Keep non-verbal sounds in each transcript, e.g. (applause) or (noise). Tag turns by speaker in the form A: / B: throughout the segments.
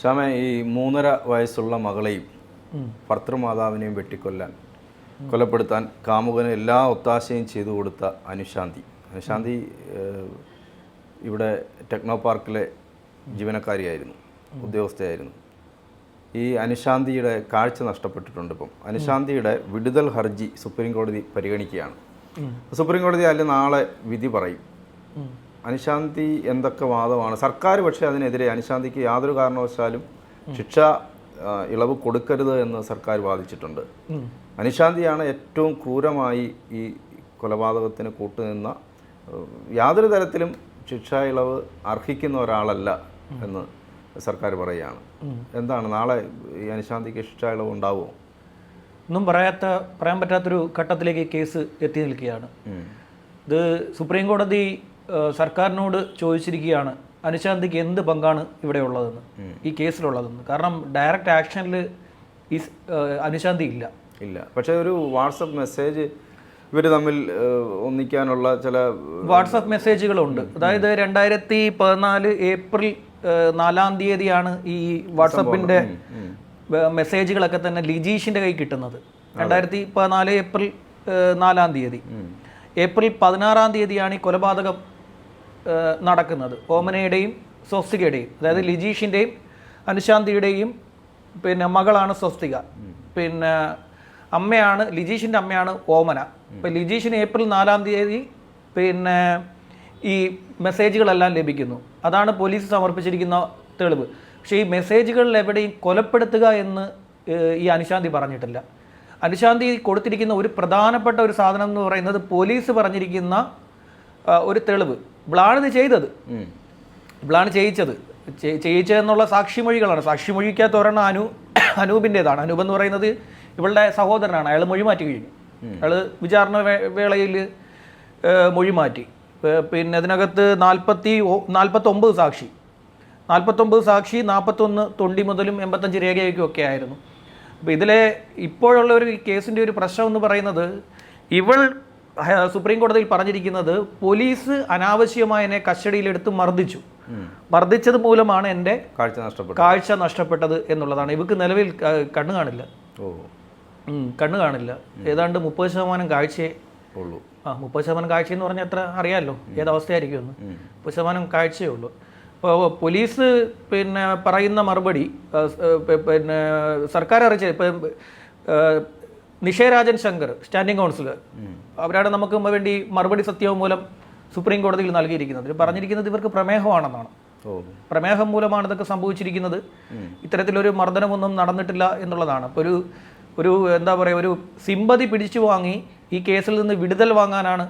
A: ശ്യാമ ഈ മൂന്നര വയസ്സുള്ള മകളെയും ഭർത്തൃമാതാവിനെയും വെട്ടിക്കൊല്ലാൻ കൊലപ്പെടുത്താൻ കാമുകന് എല്ലാ ഒത്താശയും ചെയ്തു കൊടുത്ത അനുശാന്തി. അനുശാന്തി ഇവിടെ ടെക്നോ പാർക്കിലെ ജീവനക്കാരിയായിരുന്നു ഉദ്യോഗസ്ഥയായിരുന്നു. ഈ അനുശാന്തിയുടെ കാഴ്ച നഷ്ടപ്പെട്ടിട്ടുണ്ട് ഇപ്പം. അനുശാന്തിയുടെ വിടുതൽ ഹർജി സുപ്രീം കോടതി പരിഗണിക്കുകയാണ്. സുപ്രീം കോടതി അതിൽ നാളെ വിധി പറയും. അനുശാന്തി എന്തൊക്കെ വാദമാണ്? സർക്കാർ പക്ഷേ അതിനെതിരെ അനുശാന്തിക്ക് യാതൊരു കാരണവശാലും ശിക്ഷ ഇളവ് കൊടുക്കരുത് എന്ന് സർക്കാർ വാദിച്ചിട്ടുണ്ട്. അനുശാന്തിയാണ് ഏറ്റവും ക്രൂരമായി ഈ കൊലപാതകത്തിന് കൂട്ടുനിന്ന യാതൊരു തരത്തിലും ശിക്ഷ ഇളവ് അർഹിക്കുന്ന ഒരാളല്ല എന്ന് സർക്കാർ പറയുകയാണ്. എന്താണ്? നാളെ ഈ അനുശാന്തിക്ക് ശിക്ഷ ഇളവ് ഉണ്ടാവുമോ
B: ഒന്നും പറയാത്ത പറയാൻ പറ്റാത്തൊരു ഘട്ടത്തിലേക്ക് കേസ് എത്തി നിൽക്കുകയാണ്. ഇത് സുപ്രീം കോടതി സർക്കാരിനോട് ചോദിച്ചിരിക്കുകയാണ് അനുശാന്തിക്ക് എന്ത് പങ്കാണ് ഇവിടെ ഉള്ളതെന്ന് ഈ കേസിലുള്ളതെന്ന്. കാരണം ഡയറക്റ്റ് ആക്ഷനിൽ ഈ അനുശാന്തി ഇല്ല.
A: ഇല്ല. പക്ഷേ ഒരു വാട്സപ്പ് മെസ്സേജ് ഇവർ തമ്മിൽ ഒന്നിക്കാനുള്ള ചില
B: വാട്സപ്പ് മെസ്സേജുകളുണ്ട്. അതായത് രണ്ടായിരത്തി പതിനാല് ഏപ്രിൽ നാലാം തീയതിയാണ് ഈ വാട്സപ്പിന്റെ മെസ്സേജുകളൊക്കെ തന്നെ ലിജീഷിന്റെ കൈ കിട്ടുന്നത്. രണ്ടായിരത്തി പതിനാല് ഏപ്രിൽ നാലാം തീയതി. ഏപ്രിൽ പതിനാറാം തീയതിയാണ് ഈ കൊലപാതകം നടക്കുന്നത്. ഓമനയുടെയും സ്വസ്തികയുടെയും അതായത് ലിജീഷിന്റെയും അനുശാന്തിയുടെയും പിന്നെ മകളാണ് സ്വസ്തിക. പിന്നെ അമ്മയാണ് ലിജീഷിന്റെ അമ്മയാണ് ഓമന. ഇപ്പം ലിജീഷിന് ഏപ്രിൽ നാലാം തീയതി പിന്നെ ഈ മെസ്സേജുകളെല്ലാം ലഭിക്കുന്നു. അതാണ് പോലീസ് സമർപ്പിച്ചിരിക്കുന്ന തെളിവ്. പക്ഷേ ഈ മെസ്സേജുകളിൽ എവിടെയും കൊലപ്പെടുത്തുക എന്ന് ഈ അനുശാന്തി പറഞ്ഞിട്ടില്ല. അനുശാന്തി കൊടുത്തിരിക്കുന്ന ഒരു പ്രധാനപ്പെട്ട ഒരു സാധനം എന്ന് പറയുന്നത് പോലീസ് പറഞ്ഞിരിക്കുന്ന ഒരു തെളിവ്. ഇവളാണിത് ചെയ്തത്. ഇവളാണ് ചെയ്യിച്ചത്. ചെയ്യിച്ചതെന്നുള്ള സാക്ഷിമൊഴികളാണ്. സാക്ഷിമൊഴിക്കകത്ത് ഒരെണ്ണം അനു അനൂപിന്റെതാണ് അനൂപ് എന്ന് പറയുന്നത് ഇവളുടെ സഹോദരനാണ്. അയാൾ മൊഴി മാറ്റി കഴിഞ്ഞു. അയാൾ വിചാരണ വേളയിൽ മൊഴി മാറ്റി. പിന്നെ അതിനകത്ത് നാൽപ്പത്തി നാൽപ്പത്തൊമ്പത് സാക്ഷി. നാൽപ്പത്തൊമ്പത് സാക്ഷി നാൽപ്പത്തൊന്ന് തൊണ്ടി മുതലും എൺപത്തഞ്ച് രേഖയൊക്കെ ഒക്കെ ആയിരുന്നു. അപ്പോൾ ഇതിലെ ഇപ്പോഴുള്ള ഒരു കേസിന്റെ ഒരു പ്രശ്നം എന്ന് പറയുന്നത് ഇവൾ സുപ്രീം കോടതിയിൽ പറഞ്ഞിരിക്കുന്നത് പോലീസ് അനാവശ്യമായി എന്നെ കസ്റ്റഡിയിലെടുത്ത് മർദ്ദിച്ചു. മർദ്ദിച്ചത് മൂലമാണ് എന്റെ
A: കാഴ്ച നഷ്ടപ്പെട്ടത്.
B: കാഴ്ച നഷ്ടപ്പെട്ടത് എന്നുള്ളതാണ്. ഇവക്ക് നിലവിൽ കണ്ണു കാണില്ല. കണ്ണു കാണില്ല. ഏതാണ്ട് മുപ്പത് ശതമാനം കാഴ്ചയെ
A: ഉള്ളൂ.
B: ആ മുപ്പത് ശതമാനം കാഴ്ച എന്ന് പറഞ്ഞാൽ എത്ര അറിയാമല്ലോ ഏതവസ്ഥയായിരിക്കും എന്ന് മുപ്പത് ശതമാനം കാഴ്ചയേ ഉള്ളൂ. അപ്പോൾ പോലീസ് പിന്നെ പറയുന്ന മറുപടി പിന്നെ സർക്കാർ അറിയിച്ച ഇപ്പം നിഷേരാജൻ ശങ്കർ സ്റ്റാൻഡിംഗ് കൗൺസിലർ അവരാണ് നമുക്ക് വേണ്ടി മറുപടി സത്യവും മൂലം സുപ്രീം കോടതിയിൽ നൽകിയിരിക്കുന്നത്. പറഞ്ഞിരിക്കുന്നത് ഇവർക്ക് പ്രമേഹമാണെന്നാണ്. പ്രമേഹം മൂലമാണ് ഇതൊക്കെ സംഭവിച്ചിരിക്കുന്നത്. ഇത്തരത്തിലൊരു മർദ്ദനമൊന്നും നടന്നിട്ടില്ല എന്നുള്ളതാണ്. അപ്പോൾ ഒരു ഒരു എന്താ പറയുക ഒരു സിമ്പതി പിടിച്ചു വാങ്ങി ഈ കേസിൽ നിന്ന് വിടുതൽ വാങ്ങാനാണ്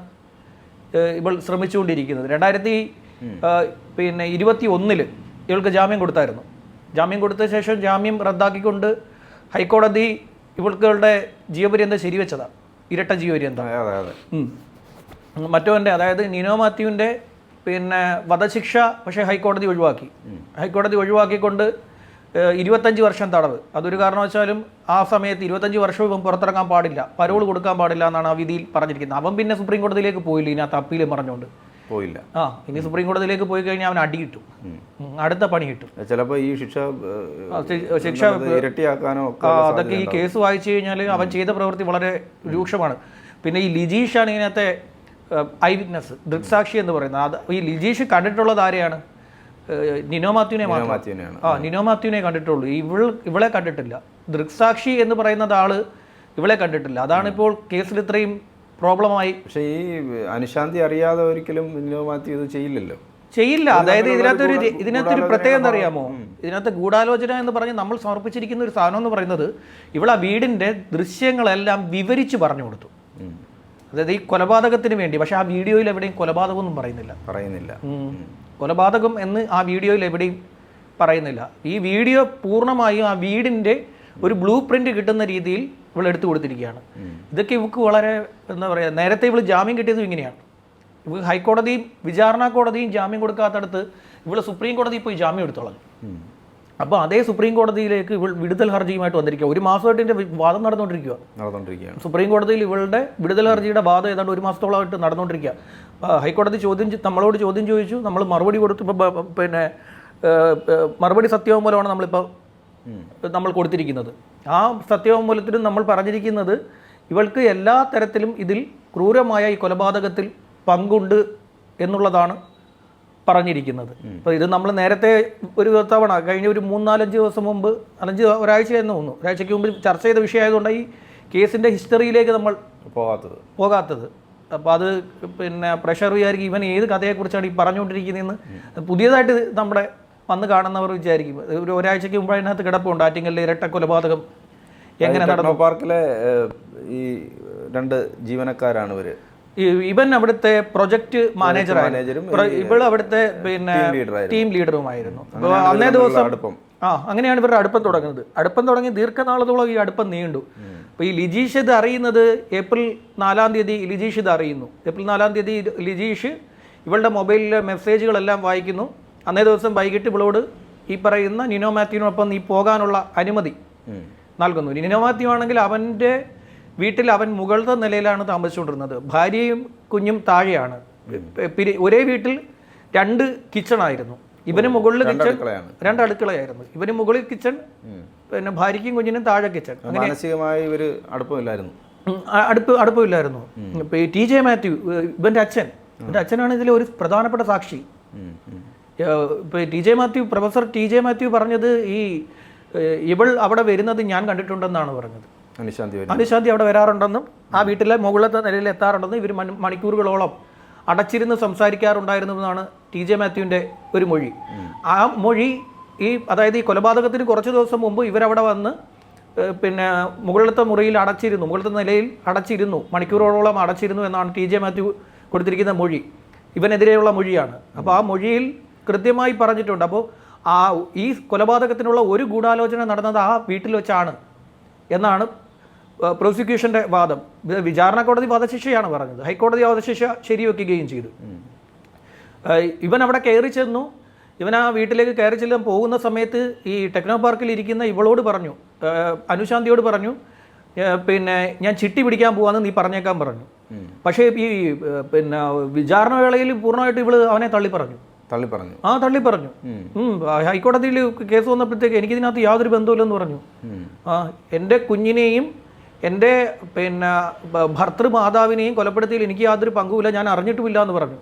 B: ഇവൾ ശ്രമിച്ചുകൊണ്ടിരിക്കുന്നത്. രണ്ടായിരത്തി പിന്നെ ഇരുപത്തി ഒന്നിൽ ഇവൾക്ക് ജാമ്യം കൊടുത്തായിരുന്നു. ജാമ്യം കൊടുത്ത ശേഷം ജാമ്യം റദ്ദാക്കിക്കൊണ്ട് ഹൈക്കോടതി ഇവൾക്കുകളുടെ ജീവപര്യന്തം ശരിവെച്ചതാണ് ഇരട്ട ജീവപര്യന്തം
A: അതെ അതെ
B: മറ്റവന്റെ അതായത് നിനോ മാത്യുവിന്റെ പിന്നെ വധശിക്ഷ പക്ഷേ ഹൈക്കോടതി ഒഴിവാക്കി. ഹൈക്കോടതി ഒഴിവാക്കിക്കൊണ്ട് ഇരുപത്തഞ്ച് വർഷം തടവ്. അതൊരു കാരണവശാലും ആ സമയത്ത് ഇരുപത്തഞ്ച് വർഷം ഇവൻ പുറത്തിറങ്ങാൻ പാടില്ല. പരോൾ കൊടുക്കാൻ പാടില്ല എന്നാണ് ആ വിധിയിൽ പറഞ്ഞിരിക്കുന്നത്. അവൻ പിന്നെ സുപ്രീം കോടതിയിലേക്ക് പോയില്ല ഇതിനകത്ത് അപ്പീലും പറഞ്ഞുകൊണ്ട്.
A: പോയില്ല.
B: ആ ഇനി സുപ്രീം കോടതിയിലേക്ക് പോയി കഴിഞ്ഞാൽ അവൻ അടി കിട്ടും. അടുത്ത പണി കിട്ടും.
A: ചിലപ്പോൾ ഈ ശിക്ഷ
B: ശിക്ഷ
A: ഇരട്ടിയാക്കാനോ
B: അതൊക്കെ ഈ കേസ് വായിച്ചു കഴിഞ്ഞാൽ അവൻ ചെയ്ത പ്രവൃത്തി വളരെ രൂക്ഷമാണ്. പിന്നെ ഈ ലിജീഷാണ് ഇതിനകത്തെ ഐ വിറ്റ്നസ് ദൃക്സാക്ഷി എന്ന് പറയുന്നത്. അത് ഈ ലിജീഷ് കണ്ടിട്ടുള്ളത് ആരെയാണ്? നിനോ മാത്യുവിനെ മാത്രം. ആ നിനോ മാത്യുവിനെ കണ്ടിട്ടുള്ളൂ. ഇവൾ ഇവളെ കണ്ടിട്ടില്ല. ദൃക്സാക്ഷി എന്ന് പറയുന്നത് ആൾ ഇവളെ കണ്ടിട്ടില്ല. അതാണ് ഇപ്പോൾ കേസിൽ ഇത്രയും പ്രോബ്ലമായി.
A: പക്ഷേ ഈ അനുശാന്തി അറിയാതെ ഒരിക്കലും നിനോ മാത്യു ഇത് ചെയ്യില്ലല്ലോ.
B: ചെയ്യില്ല. അതായത് ഇതിനകത്തൊരു ഇതിനകത്തൊരു പ്രത്യേകത എന്താ അറിയാമോ? ഇതിനകത്ത് ഗൂഢാലോചന എന്ന് പറഞ്ഞ് നമ്മൾ സമർപ്പിച്ചിരിക്കുന്ന ഒരു സാധനം എന്ന് പറയുന്നത് ഇവിടെ ആ വീടിന്റെ ദൃശ്യങ്ങളെല്ലാം വിവരിച്ച് പറഞ്ഞു കൊടുത്തു. അതായത് ഈ കൊലപാതകത്തിന് വേണ്ടി. പക്ഷെ ആ വീഡിയോയിൽ എവിടെയും കൊലപാതകം ഒന്നും പറയുന്നില്ല.
A: പറയുന്നില്ല.
B: കൊലപാതകം എന്ന് ആ വീഡിയോയിൽ എവിടെയും പറയുന്നില്ല. ഈ വീഡിയോ പൂർണമായും ആ വീടിന്റെ ഒരു ബ്ലൂ പ്രിന്റ് കിട്ടുന്ന രീതിയിൽ ഇവൾ എടുത്തു കൊടുത്തിരിക്കുകയാണ് ഇതൊക്കെ ഇവക്ക് വളരെ എന്താ പറയുക നേരത്തെ ഇവൾ ജാമ്യം കിട്ടിയതും ഇങ്ങനെയാണ്. ഇവ ഹൈക്കോടതിയും വിചാരണ കോടതിയും ജാമ്യം കൊടുക്കാത്തടത്ത് ഇവൾ സുപ്രീം കോടതിയിൽ പോയി ജാമ്യം എടുത്തോളാം. അപ്പോൾ അതേ സുപ്രീം കോടതിയിലേക്ക് ഇവൾ വിടുതൽ ഹർജിയുമായിട്ട് വന്നിരിക്കുക ഒരു മാസമായിട്ട് ഇതിന്റെ വാദം നടന്നുകൊണ്ടിരിക്കുക
A: നടന്നുകൊണ്ടിരിക്കുകയാണ്
B: സുപ്രീം കോടതിയിൽ ഇവളുടെ വിടുതൽ ഹർജിയുടെ വാദം ഏതാണ്ട് ഒരു മാസത്തോളമായിട്ട് നടന്നുകൊണ്ടിരിക്കുക ഹൈക്കോടതി ചോദ്യം നമ്മളോട് ചോദ്യം ചോദിച്ചു. നമ്മൾ മറുപടി കൊടുത്തു പിന്നെ മറുപടി സത്യവും പോലെയാണ് നമ്മളിപ്പോൾ നമ്മൾ കൊടുത്തിരിക്കുന്നത്. ആ സത്യവാങ്മൂലത്തിലും നമ്മൾ പറഞ്ഞിരിക്കുന്നത് ഇവൾക്ക് എല്ലാ തരത്തിലും ഇതിൽ ക്രൂരമായ ഈ കൊലപാതകത്തിൽ പങ്കുണ്ട് എന്നുള്ളതാണ് പറഞ്ഞിരിക്കുന്നത്. അപ്പോൾ ഇത് നമ്മൾ നേരത്തെ ഒരു തവണ കഴിഞ്ഞ ഒരു മൂന്നാലഞ്ച് ദിവസം മുമ്പ് അലഞ്ച് ഒരാഴ്ച എന്ന് തോന്നുന്നു ഒരാഴ്ചയ്ക്ക് മുമ്പ് ചർച്ച ചെയ്ത വിഷയമായതുകൊണ്ട് ഈ കേസിന്റെ ഹിസ്റ്ററിയിലേക്ക് നമ്മൾ
A: പോകാത്തത്.
B: പോകാത്തത്. അപ്പോൾ അത് പിന്നെ പ്രഷർ വിചാരിക്കും ഇവൻ ഏത് കഥയെക്കുറിച്ചാണ് ഈ പറഞ്ഞുകൊണ്ടിരിക്കുന്നതെന്ന്. പുതിയതായിട്ട് നമ്മുടെ വന്ന് കാണുന്നവർ വിചാരിക്കും. ഒരു ഒരാഴ്ചയ്ക്ക് മുമ്പ് അതിനകത്ത് കിടപ്പുണ്ട്. ആറ്റിങ്ങലിലെ ഇരട്ട കൊലപാതകം. എങ്ങനെ നടന്നു?
A: പാർക്കിലെ ഈ രണ്ട് ജീവനക്കാരാണ്
B: ഇവർ. ഇവൻ അവിടുത്തെ പ്രൊജക്ട് മാനേജർ ഇവൾ അവിടുത്തെ പിന്നെ
A: ടീം
B: ലീഡറുമായിരുന്നു. അന്നേ ദിവസം ആ അങ്ങനെയാണ് ഇവരുടെ അടുപ്പം തുടങ്ങുന്നത്. അടുപ്പം തുടങ്ങി ദീർഘനാളത്തോളം ഈ അടുപ്പം നീണ്ടു. അപ്പോൾ ഈ ലിജീഷ് ഇത് അറിയുന്നത് ഏപ്രിൽ നാലാം തീയതി ലിജീഷ് ഇത് അറിയുന്നു. ഏപ്രിൽ നാലാം തീയതി ലിജീഷ് ഇവളുടെ മൊബൈലിലെ മെസ്സേജുകളെല്ലാം വായിക്കുന്നു. അന്നേ ദിവസം വൈകിട്ട് ഇവളോട് ഈ പറയുന്ന നിനോ മാത്യുവിനൊപ്പം നീ പോകാനുള്ള അനുമതി നൽകുന്നു. നിനോ മാത്യു ആണെങ്കിൽ അവന്റെ വീട്ടിൽ അവൻ മുകളിലത്തെ നിലയിലാണ് താമസിച്ചുകൊണ്ടിരുന്നത്. ഭാര്യയും കുഞ്ഞും താഴെയാണ്. ഒരേ വീട്ടിൽ രണ്ട് കിച്ചൺ ആയിരുന്നു ഇവന് മുകളിൽ കിച്ചൺ രണ്ട് അടുക്കളയായിരുന്നു. ഇവന് മുകളിൽ കിച്ചൺ പിന്നെ ഭാര്യയ്ക്കും കുഞ്ഞിനും താഴെ കിച്ചൺ.
A: മാനസികമായി ഇവർ അടുപ്പമില്ലായിരുന്നു.
B: അടുപ്പ് അടുപ്പമില്ലായിരുന്നു. ടി ജെ മാത്യു ഇവന്റെ അച്ഛൻ. ഇവന്റെ അച്ഛനാണ് ഇതിലെ ഒരു പ്രധാനപ്പെട്ട സാക്ഷി.
A: ഉം.
B: T J Mathew professor T J Mathew പറഞ്ഞത് ഈ ഇവൾ അവിടെ വരുന്നത് ഞാൻ കണ്ടിട്ടുണ്ടെന്നാണ് പറഞ്ഞത്.
A: അനുശാന്തി
B: അനുശാന്തി അവിടെ വരാറുണ്ടെന്നും ആ വീട്ടിലെ മുകളിലത്തെ നിലയിൽ എത്താറുണ്ടെന്നും ഇവർ മണിക്കൂറുകളോളം അടച്ചിരുന്ന് സംസാരിക്കാറുണ്ടായിരുന്നതെന്നാണ് ടി ജെ മാത്യുവിന്റെ ഒരു മൊഴി. ആ മൊഴി ഈ അതായത് ഈ കൊലപാതകത്തിന് കുറച്ച് ദിവസം മുമ്പ് ഇവരവിടെ വന്ന് പിന്നെ മുകളിലത്തെ മുറിയിൽ അടച്ചിരുന്നു മുകളിലത്തെ നിലയിൽ അടച്ചിരുന്നു മണിക്കൂറുകളോളം അടച്ചിരുന്നു എന്നാണ് ടി ജെ മാത്യു കൊടുത്തിരിക്കുന്ന മൊഴി. ഇവനെതിരെയുള്ള മൊഴിയാണ്. അപ്പോൾ ആ മൊഴിയിൽ കൃത്യമായി പറഞ്ഞിട്ടുണ്ട്. അപ്പോൾ ആ ഈ കൊലപാതകത്തിനുള്ള ഒരു ഗൂഢാലോചന നടന്നത് ആ വീട്ടിൽ വെച്ചാണ് എന്നാണ് പ്രോസിക്യൂഷന്റെ പ്രോസിക്യൂഷന്റെ വാദം. വിചാരണ കോടതി വധശിക്ഷയാണ് പറഞ്ഞത്. ഹൈക്കോടതി വധശിക്ഷ ശരിവെക്കുകയും ചെയ്തു. ഇവൻ അവിടെ കയറി ചെന്നു. ഇവൻ ആ വീട്ടിലേക്ക് കയറി ചെല്ലാൻ പോകുന്ന സമയത്ത് ഈ ടെക്നോ പാർക്കിൽ ഇരിക്കുന്ന ഇവളോട് പറഞ്ഞു. അനുശാന്തിയോട് പറഞ്ഞു. പിന്നെ ഞാൻ ചിട്ടി പിടിക്കാൻ പോവാന്ന് നീ പറഞ്ഞേക്കാൻ പറഞ്ഞു. പക്ഷേ ഈ പിന്നെ വിചാരണ വേളയിൽ പൂർണമായിട്ട് ഇവൾ അവനെ തള്ളി പറഞ്ഞു.
A: തള്ളി പറഞ്ഞു
B: ആ തള്ളി പറഞ്ഞു ഹൈക്കോടതിയിൽ കേസ് വന്നപ്പോഴത്തേക്ക് എനിക്കിതിനകത്ത് യാതൊരു ബന്ധമില്ലെന്ന് പറഞ്ഞു. ആ എന്റെ കുഞ്ഞിനെയും എന്റെ പിന്നെ ഭർത്തൃമാതാവിനെയും കൊലപ്പെടുത്തിയിൽ എനിക്ക് യാതൊരു പങ്കുമില്ല ഞാൻ അറിഞ്ഞിട്ടുമില്ല എന്ന് പറഞ്ഞു.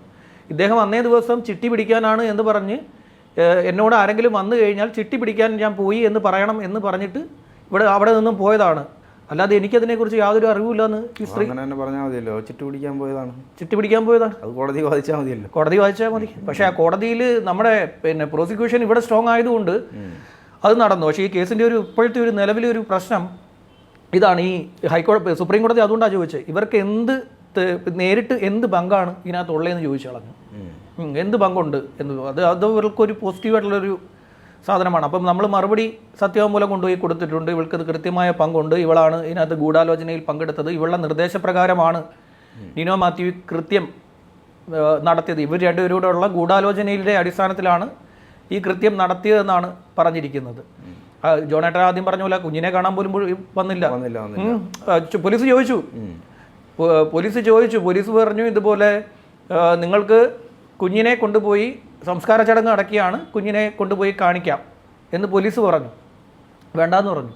B: ഇദ്ദേഹം അന്നേ ദിവസം ചിട്ടി പിടിക്കാനാണ് എന്ന് പറഞ്ഞ് എന്നോട് ആരെങ്കിലും വന്നു കഴിഞ്ഞാൽ ചിട്ടി പിടിക്കാൻ ഞാൻ പോയി എന്ന് പറയണം എന്ന് പറഞ്ഞിട്ട് ഇവിടെ അവിടെ നിന്നും പോയതാണ്. അല്ലാതെ എനിക്കതിനെക്കുറിച്ച് യാതൊരു അറിവില്ലെന്ന് ഈ സ്ത്രീ
A: അങ്ങനെ തന്നെ പറഞ്ഞാൽ മതിയല്ലോ. ചിട്ടി പിടിക്കാൻ പോയതാണ്.
B: ചിട്ടി പിടിക്കാൻ പോയതാണ്.
A: അത് കോടതി വാദിച്ചാൽ മതിയല്ലോ.
B: കോടതി വായിച്ചാൽ മതി. പക്ഷേ ആ കോടതിയിൽ നമ്മുടെ പിന്നെ പ്രോസിക്യൂഷൻ ഇവിടെ സ്ട്രോങ് ആയതുകൊണ്ട് അത് നടന്നു. പക്ഷേ ഈ കേസിന്റെ ഒരു ഇപ്പോഴത്തെ ഒരു നിലവിലെ ഒരു പ്രശ്നം ഇതാണ്. ഈ ഹൈക്കോടതി സുപ്രീം കോടതി അതുകൊണ്ടാണ് ചോദിച്ചത് ഇവർക്ക് എന്ത് നേരിട്ട് എന്ത് പങ്കാണ് ഇതിനകത്ത് ഉള്ളതെന്ന് ചോദിച്ചു കളഞ്ഞു. എന്ത് പങ്കുണ്ട് എന്ന്. അത് അത് ഇവർക്കൊരു പോസിറ്റീവായിട്ടുള്ളൊരു സാധനമാണ്. അപ്പം നമ്മൾ മറുപടി സത്യവാങ്മൂലം കൊണ്ടുപോയി കൊടുത്തിട്ടുണ്ട്. ഇവൾക്ക് ഇത് കൃത്യമായ പങ്കുണ്ട്. ഇവളാണ് ഇതിനകത്ത് ഗൂഢാലോചനയിൽ പങ്കെടുത്തത്. ഇവളുടെ നിർദ്ദേശപ്രകാരമാണ് നിനോ മാത്യു കൃത്യം നടത്തിയത്. ഇവർ രണ്ടുപേരോടുള്ള ഗൂഢാലോചനയുടെ അടിസ്ഥാനത്തിലാണ് ഈ കൃത്യം നടത്തിയതെന്നാണ് പറഞ്ഞിരിക്കുന്നത്. ജോണേട്ടൻ ആദ്യം പറഞ്ഞ പോലെ കുഞ്ഞിനെ കാണാൻ പോലും വന്നില്ല. പോലീസ് ചോദിച്ചു. പോലീസ് ചോദിച്ചു. പോലീസ് പറഞ്ഞു ഇതുപോലെ നിങ്ങൾക്ക് കുഞ്ഞിനെ കൊണ്ടുപോയി സംസ്കാര ചടങ്ങ് അടക്കിയാണ് കുഞ്ഞിനെ കൊണ്ടുപോയി കാണിക്കാം എന്ന് പോലീസ് പറഞ്ഞു. വേണ്ടാന്ന് പറഞ്ഞു.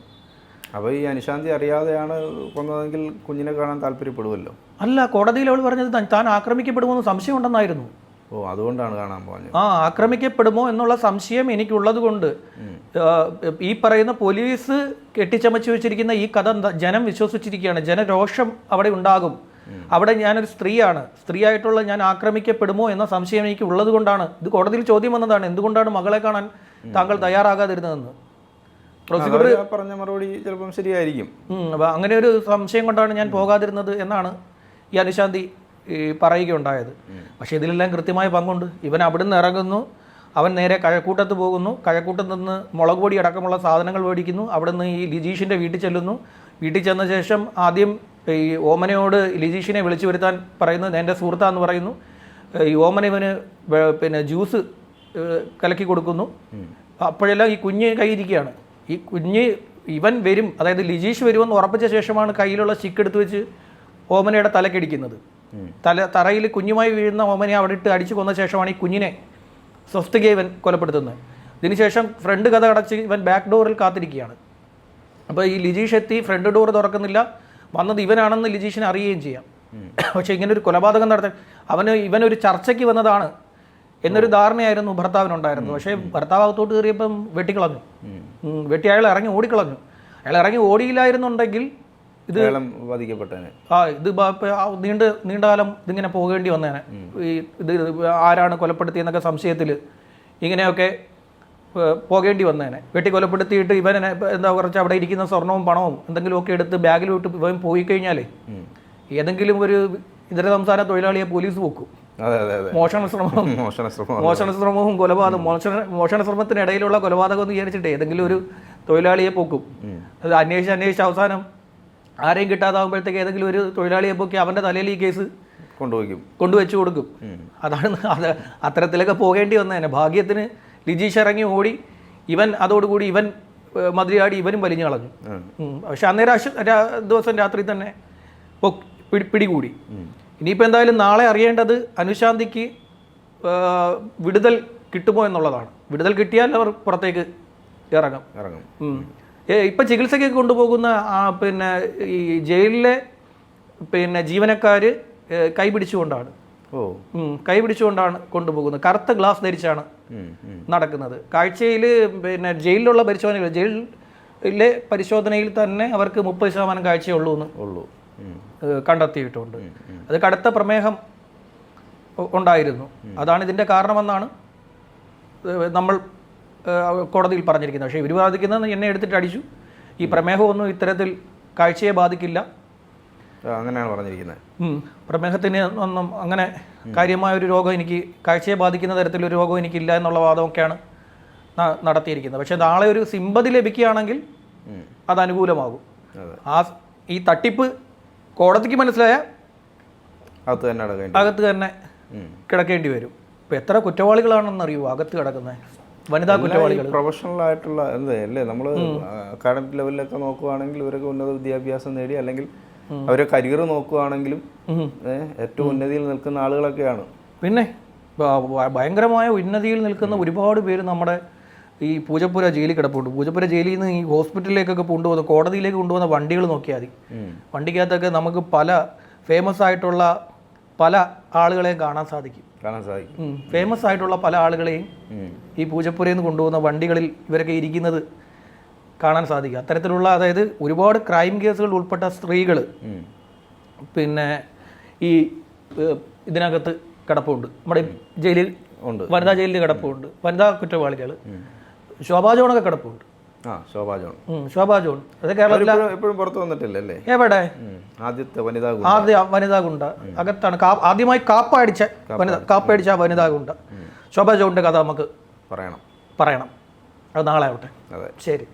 A: അപ്പോൾ ഈ അനുശാന്തി അറിയാതെയാണ് കൊന്നതെങ്കിൽ കുഞ്ഞിനെ കാണാൻ താല്പര്യപ്പെടുമല്ലോ
B: അല്ല കോടതിയിൽ അവൾ പറഞ്ഞത് താൻ- ആക്രമിക്കപ്പെടുമോ സംശയം ഉണ്ടെന്നായിരുന്നു
A: ഓ അതുകൊണ്ടാണ് കാണാൻ പോകുന്നത്
B: ആ ആക്രമിക്കപ്പെടുമോ എന്നുള്ള സംശയം എനിക്കുള്ളത് കൊണ്ട് ഈ പറയുന്ന പോലീസ് കെട്ടിച്ചമച്ചു വെച്ചിരിക്കുന്ന ഈ കഥ ജനം വിശ്വസിച്ചിരിക്കുകയാണ്. ജനരോഷം അവിടെ ഉണ്ടാകും. അവിടെ ഞാനൊരു സ്ത്രീയാണ്. സ്ത്രീയായിട്ടുള്ള ഞാൻ ആക്രമിക്കപ്പെടുമോ എന്ന സംശയം എനിക്ക് ഉള്ളത് കൊണ്ടാണ്. ഇത് കോടതിയിൽ ചോദ്യം വന്നതാണ്. എന്തുകൊണ്ടാണ് മകളെ കാണാൻ താങ്കൾ തയ്യാറാകാതിരുന്നതെന്ന്? പ്രോസിക്യൂട്ടർ
A: പറഞ്ഞ മറുപടി ചിലപ്പം ശരിയായിരിക്കും.
B: അങ്ങനെ ഒരു സംശയം കൊണ്ടാണ് ഞാൻ പോകാതിരുന്നത് എന്നാണ് ഈ അനുശാന്തി പറയുകയുണ്ടായത്. പക്ഷേ ഇതിലെല്ലാം കൃത്യമായ പങ്കുണ്ട്. ഇവൻ അവിടുന്ന് ഇറങ്ങുന്നു. അവൻ നേരെ കഴക്കൂട്ടത്ത് പോകുന്നു. കഴക്കൂട്ടത്ത് നിന്ന് മുളക് പൊടി അടക്കമുള്ള സാധനങ്ങൾ മേടിക്കുന്നു. അവിടുന്ന് ഈ ലിജീഷിന്റെ വീട്ടിൽ ചെല്ലുന്നു. വീട്ടിൽ ചെന്ന ശേഷം ആദ്യം ഈ ഓമനയോട് ലിജീഷിനെ വിളിച്ചു വരുത്താൻ പറയുന്നു എന്റെ സുഹൃത്താന്ന് പറയുന്നു. ഈ ഓമന ഇവന് പിന്നെ ജ്യൂസ് കലക്കി കൊടുക്കുന്നു. അപ്പോഴെല്ലാം ഈ കുഞ്ഞ് കൈയിരിക്കുകയാണ് ഈ കുഞ്ഞ് ഇവൻ വരും അതായത് ലിജീഷ് വരുമെന്ന് ഉറപ്പിച്ച ശേഷമാണ് കയ്യിലുള്ള സ്റ്റിക്ക് എടുത്ത് വെച്ച് ഓമനയുടെ തലക്കടിക്കുന്നത്. തല തറയിൽ കുഞ്ഞുമായി വീഴുന്ന ഓമനെ അവിടെ ഇട്ട് അടിച്ചു കൊന്ന ശേഷമാണ് ഈ കുഞ്ഞിനെ സ്വസ്തിക ഇവൻ കൊലപ്പെടുത്തുന്നത് ഇതിനുശേഷം ഫ്രണ്ട് കഥ അടച്ച് ഇവൻ ബാക്ക് ഡോറിൽ കാത്തിരിക്കുകയാണ്. അപ്പോൾ ഈ ലിജീഷ് എത്തി ഫ്രണ്ട് ഡോർ തുറക്കുന്നില്ല. വന്നത് ഇവനാണെന്ന് ലിജീഷിനെ അറിയുകയും ചെയ്യാം. പക്ഷേ ഇങ്ങനെ ഒരു കൊലപാതകം നടത്താൻ അവന് ഇവനൊരു ചർച്ചയ്ക്ക് വന്നതാണ് എന്നൊരു ധാരണയായിരുന്നു ഭർത്താവിനുണ്ടായിരുന്നു പക്ഷേ ഭർത്താവ് അകത്തോട്ട് കയറിയപ്പം വെട്ടിക്കളഞ്ഞു. വെട്ടി അയാൾ ഇറങ്ങി ഓടിക്കളഞ്ഞു. അയാൾ ഇറങ്ങി ഓടിയില്ലായിരുന്നുണ്ടെങ്കിൽ ഇത്
A: കേരളം വധിക്കപ്പെട്ടതിന്
B: ആ ഇത് നീണ്ട നീണ്ടകാലം ഇതിങ്ങനെ പോകേണ്ടി വന്നേനെ. ഈ ഇത് ആരാണ് കൊലപ്പെടുത്തിയെന്നൊക്കെ സംശയത്തിൽ ഇങ്ങനെയൊക്കെ പോകേണ്ടി വന്നേനെ. വെട്ടി കൊലപ്പെടുത്തിയിട്ട് ഇവനെ എന്താ കുറച്ച് അവിടെ ഇരിക്കുന്ന സ്വർണവും പണവും എന്തെങ്കിലുമൊക്കെ എടുത്ത് ബാഗിൽ വിട്ട് ഇവൻ പോയി കഴിഞ്ഞാലേ ഏതെങ്കിലും ഒരു ഇതര സംസ്ഥാന തൊഴിലാളിയെ പോലീസ് പോക്കും. മോഷണ ശ്രമം. (laughs)
A: മോഷണ ശ്രമം.
B: മോഷണ ശ്രമവും കൊലപാതകം മോഷണ മോഷണ ശ്രമത്തിനിടയിലുള്ള കൊലപാതകം എന്ന് വിചാരിച്ചിട്ട് ഏതെങ്കിലും ഒരു തൊഴിലാളിയെ പോക്കും. അത് അന്വേഷിച്ച് അന്വേഷിച്ച് അവസാനം ആരെയും കിട്ടാതാകുമ്പോഴത്തേക്ക് ഏതെങ്കിലും ഒരു തൊഴിലാളിയെ പോക്കി അവന്റെ തലയിൽ ഈ കേസ്
A: കൊണ്ടുപോയിക്കും.
B: കൊണ്ടുവച്ചു കൊടുക്കും. അതാണ് അത് അത്തരത്തിലൊക്കെ പോകേണ്ടി വന്നതന്നെ ഭാഗ്യത്തിന് ലിജീഷ് ഇറങ്ങി ഓടി ഇവൻ അതോടുകൂടി ഇവൻ മതിരിയാടി ഇവനും വലിഞ്ഞു കളഞ്ഞു. പക്ഷെ അന്നേരം ദിവസം രാത്രി തന്നെ പിടികൂടി. ഇനിയിപ്പോൾ എന്തായാലും നാളെ അറിയേണ്ടത് അനുശാന്തിക്ക് വിടുതൽ കിട്ടുമോ എന്നുള്ളതാണ്. വിടുതൽ കിട്ടിയാൽ അവർ പുറത്തേക്ക് ഇറങ്ങും.
A: ഇറങ്ങും.
B: ഇപ്പം ചികിത്സയ്ക്ക് കൊണ്ടുപോകുന്ന പിന്നെ ഈ ജയിലിലെ പിന്നെ ജീവനക്കാർ കൈപിടിച്ചുകൊണ്ടാണ്.
A: ഓ.
B: കൈപിടിച്ചുകൊണ്ടാണ് കൊണ്ടുപോകുന്നത്. കറുത്ത ഗ്ലാസ് ധരിച്ചാണ്. നടക്കുന്നത്. കാഴ്ചയിൽ പിന്നെ ജയിലിലുള്ള പരിശോധനകൾ ജയിലിലെ പരിശോധനയിൽ തന്നെ അവർക്ക് മുപ്പത് ശതമാനം കാഴ്ചയേ ഉള്ളൂ എന്ന്
A: ഉള്ളൂ.
B: കണ്ടെത്തിയിട്ടുണ്ട്. അത് കടുത്ത പ്രമേഹം ഉണ്ടായിരുന്നു. അതാണ് ഇതിന്റെ കാരണമെന്നാണ് നമ്മൾ കോടതിയിൽ പറഞ്ഞിരിക്കുന്നത്. പക്ഷേ ഇവർ ബാധിക്കുന്ന എന്നെ എടുത്തിട്ട് അടിച്ചു. ഈ പ്രമേഹമൊന്നും ഇത്തരത്തിൽ കാഴ്ചയെ ബാധിക്കില്ല.
A: അങ്ങനെയാണ് പറഞ്ഞിരിക്കുന്നത്.
B: പ്രമേഹത്തിന് ഒന്നും അങ്ങനെ കാര്യമായ ഒരു രോഗം എനിക്ക് കാഴ്ചയെ ബാധിക്കുന്ന തരത്തിലൊരു രോഗം എനിക്കില്ല എന്നുള്ള വാദമൊക്കെയാണ് നടത്തിയിരിക്കുന്നത്. പക്ഷേ നാളെ ഒരു സിമ്പതി ലഭിക്കുകയാണെങ്കിൽ അത് അനുകൂലമാകും. ആ ഈ തട്ടിപ്പ് കോടതിക്ക് മനസ്സിലായ
A: അകത്ത് തന്നെ
B: അകത്ത് തന്നെ കിടക്കേണ്ടി വരും. ഇപ്പം എത്ര കുറ്റവാളികളാണെന്ന് അറിയുമോ അകത്ത് കിടക്കുന്നത് വനിതാ കുറ്റവാളികൾ
A: പ്രൊഫഷണൽ ആയിട്ടുള്ള എന്താ അല്ലേ? നമ്മൾ അക്കാഡമിക് ലെവലിലൊക്കെ നോക്കുകയാണെങ്കിൽ ഇവരൊക്കെ ഉന്നത വിദ്യാഭ്യാസം നേടി അല്ലെങ്കിൽ അവരെ കരിയർ നോക്കുകയാണെങ്കിലും ഏറ്റവും ഉന്നതിയിൽ നിൽക്കുന്ന ആളുകളൊക്കെയാണ്.
B: പിന്നെ ഭയങ്കരമായ ഉന്നതിയിൽ നിൽക്കുന്ന ഒരുപാട് പേര് നമ്മുടെ ഈ പൂജപ്പുര ജയിലിൽ കിടപ്പുണ്ട്. പൂജപ്പുര ജയിലിൽ നിന്ന് ഈ ഹോസ്പിറ്റലിലേക്കൊക്കെ കൊണ്ടുപോകുന്ന കോടതിയിലേക്ക് കൊണ്ടുപോകുന്ന വണ്ടികൾ നോക്കിയാൽ മതി. വണ്ടിക്കകത്തൊക്കെ നമുക്ക് പല ഫേമസ് ആയിട്ടുള്ള പല ആളുകളെയും കാണാൻ സാധിക്കും.
A: കാണാൻ സാധിക്കും.
B: ഫേമസ് ആയിട്ടുള്ള പല ആളുകളെയും ഈ പൂജപ്പുരയിൽ നിന്ന് കൊണ്ടുപോകുന്ന വണ്ടികളിൽ ഇവരൊക്കെ ഇരിക്കുന്നത് കാണാൻ സാധിക്കും അത്തരത്തിലുള്ള അതായത് ഒരുപാട് ക്രൈം കേസുകൾ ഉൾപ്പെട്ട സ്ത്രീകൾ പിന്നെ ഈ ഇതിനകത്ത് കിടപ്പുണ്ട്. നമ്മുടെ ജയിലിൽ
A: ഉണ്ട്.
B: വനിതാ ജയിലിൽ കിടപ്പുണ്ട്. വനിതാ കുറ്റവാളികൾ ശോഭാ ജോണൊക്കെ കിടപ്പുണ്ട്.
A: ശോഭാ ജോൺ.
B: ശോഭാ ജോൺ. അത്
A: കേരളത്തിൽ എപ്പോഴും പുറത്ത് വന്നിട്ടില്ല അല്ലേ?
B: എവിടെ?
A: ആദ്യത്തെ വനിതാ.
B: ആദ്യ വനിതാ ഗുണ്ട. അകത്താണ്. ആദ്യമായി കാപ്പ അടിച്ച വനിത കാപ്പ അടിച്ച വനിതാ ഗുണ്ട. ശോഭാ ജോണിന്റെ കഥ നമുക്ക്
A: പറയണം.
B: പറയണം. അത് നാളെ ആവട്ടെ. ശരി.